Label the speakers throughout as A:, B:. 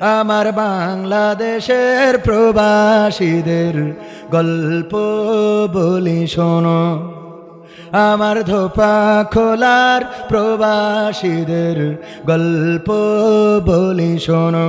A: আমার বাংলাদেশের প্রবাসীদের গল্প বলি শোনো। আমার ধোপা খোলার প্রবাসীদের গল্প বলি শোনো।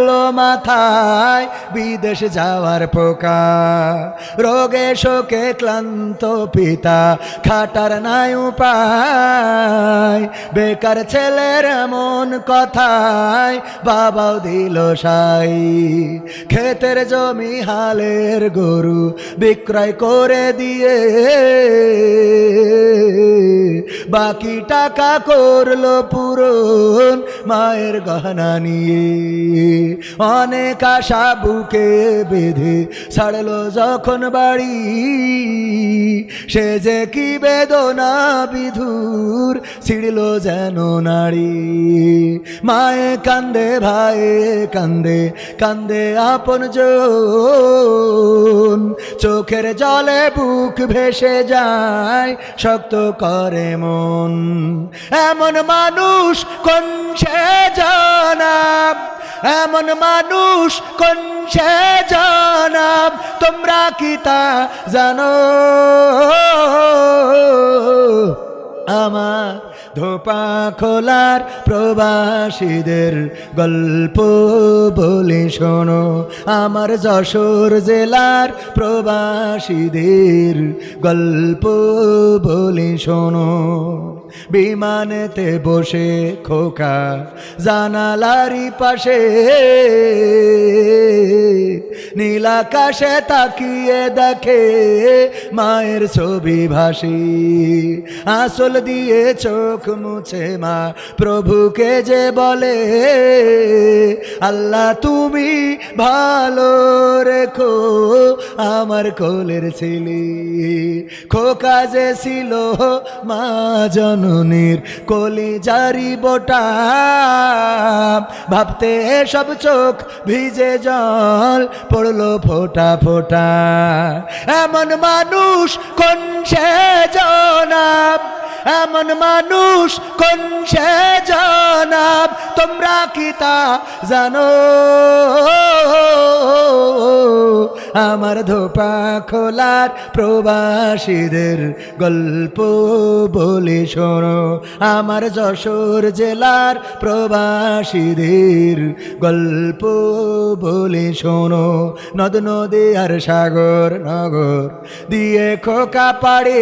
A: ঢুকলো মাথায় বিদেশ যাওয়ার পোকা। রোগে শোকে ক্লান্ত পিতা, খাটার নাই উপায়। বেকার ছেলের এমন কথায় বাবাও দিল সাই। ক্ষেতের জমি হালের গরু বিক্রয় করে দিয়ে। বাকি টাকা করল পূরণ মায়ের গহনা নিয়ে। অনেক আশা বুকে বেঁধে ছাড়লো যখন বাড়ি। সে যে কি বেদনা বিধুর ছিড়ল যেন নারী মায়ে কান্দে ভাইয়ে কান্দে কান্দে আপন জন। চোখের জলে বুক ভেসে যায়, শক্ত করে মন। এমন মানুষ কোন সে জানাব এমন মানুষ কোন সে জানাব? তোমরা কি তা জানো? আমার ধোপা খোলার প্রবাসীদের গল্প বলে শোনো। আমার যশোর জেলার প্রবাসীদের গল্প বলে শোনো। বিমানেতে বসে খোকা জানালারি পাশে। নীলাকাশে তাকিয়ে দেখে মায়ের ছবি ভাসি। আসল দিয়ে চোখ মুছে মা প্রভুকে যে বলে, আল্লাহ, তুমি ভালো রেখো আমার কোলের ছেলে। খোকা যে ছিল মা জননীর কলি জারি বোটা। ভাবতে সব চোখ ভিজে জল পড়ল ফোটা ফোটা। এমন মানুষ কোন সে জনাব? এমন মানুষ কোন সে জনাব? তোমরা কি তা জানো? আমার ধোপা খোলার প্রবাসীদের গল্প বলে শোনো। আমার যশোর জেলার প্রবাসীদের গল্প বলে শোনো। নদ, নদী আর সাগর, নগর দিয়ে খোকা পাড়ে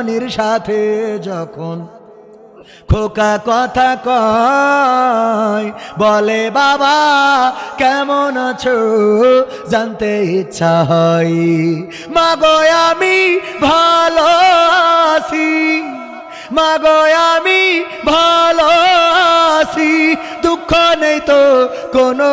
A: জননীর সাথে যখন খোকা কথা কয়, বলে, বাবা, কেমন আছো? জানতে ইচ্ছা হয়। মাগো, আমি ভালো আছি। মাগো, আমি ভালো আছি। দুঃখ নেই তো কোনো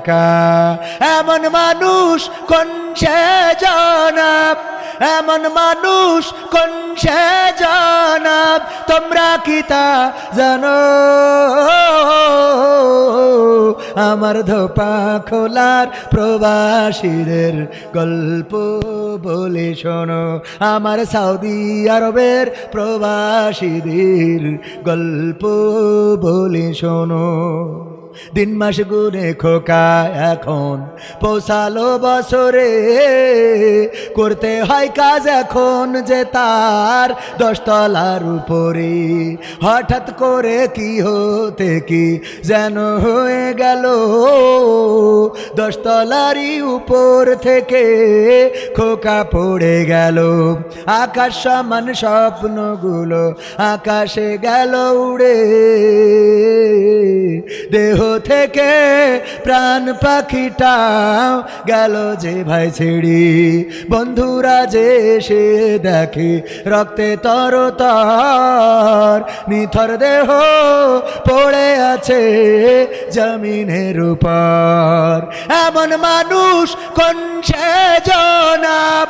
A: এমন মানুষ কোন সে জনাব? এমন মানুষ কোন সে জনাব? তোমরা কি তা জানো? আমার ধোপা খোলার প্রবাসীদের গল্প বলে শোনো। আমার সৌদি আরবের প্রবাসীদের গল্প বলে শোনো। দিন মাস গুনে খোকা এখন। পৌঁছালো বছরে করতে হয় কাজ এখন যে তার দশতলার উপরে। হঠাৎ করে কি হতে কি যেন হয়ে গেল। দশতলারই উপর থেকে খোকা পড়ে গেল। আকাশ সমান স্বপ্নগুলো আকাশে গেল উড়ে। দেহ থেকে প্রাণ পাখিটাও গেল যে ভাই ছেড়ি। বন্ধুরা যে সে দেখে রক্তে তর তর, নিথর দেহ পড়ে আছে জমিনের উপর। এমন মানুষ কোন সে জনাব?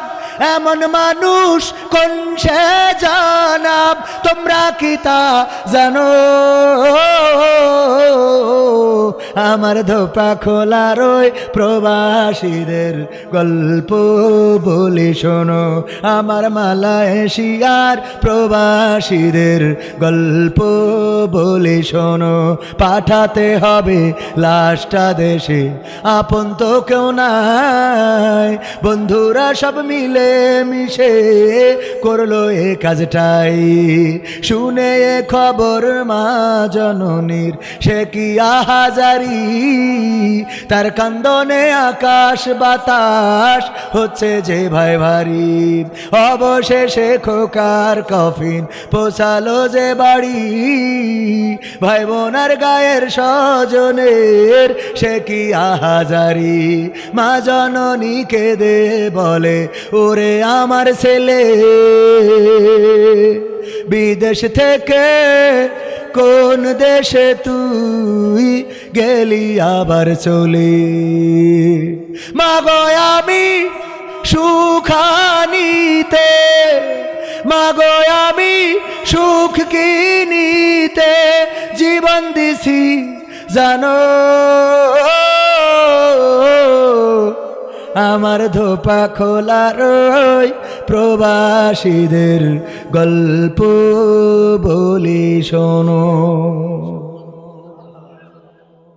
A: এমন মানুষ কোন সে জানাব? তোমরা কি তা জানো? uh, আমার ধোপা খোলা রই প্রবাসীদের গল্প বলে শোনো। আমার মালা এশিয়ার প্রবাসীদের গল্প বলে শোনো। পাঠাতে হবে লাশটা দেশে, আপন তো কেউ নাই। বন্ধুরা সব মিলে মিশে করল এ কাজটাই। শুনে এ খবর মা জননীর, সে কি আহাজারি তার কান্দনে আকাশ বাতাস হচ্ছে যে ভাই ভারী। অবশেষে খোকার কফিন পোষালো যে বাড়ি। ভাই বোনার গায়ের স্বজনের সে কি আহাজারি। মা জননী কেঁদে বলে, ওরে আমার ছেলে, বিদেশ থেকে কোন দেশে তুই গেলি আবার চলে। মাগো আমি সুখানিতে, মাগো আমি সুখ কিনিতে জীবন দিছি, জানো? আমার ধোপা খোলা রই প্রবাসীদের গল্প বলি শোনো।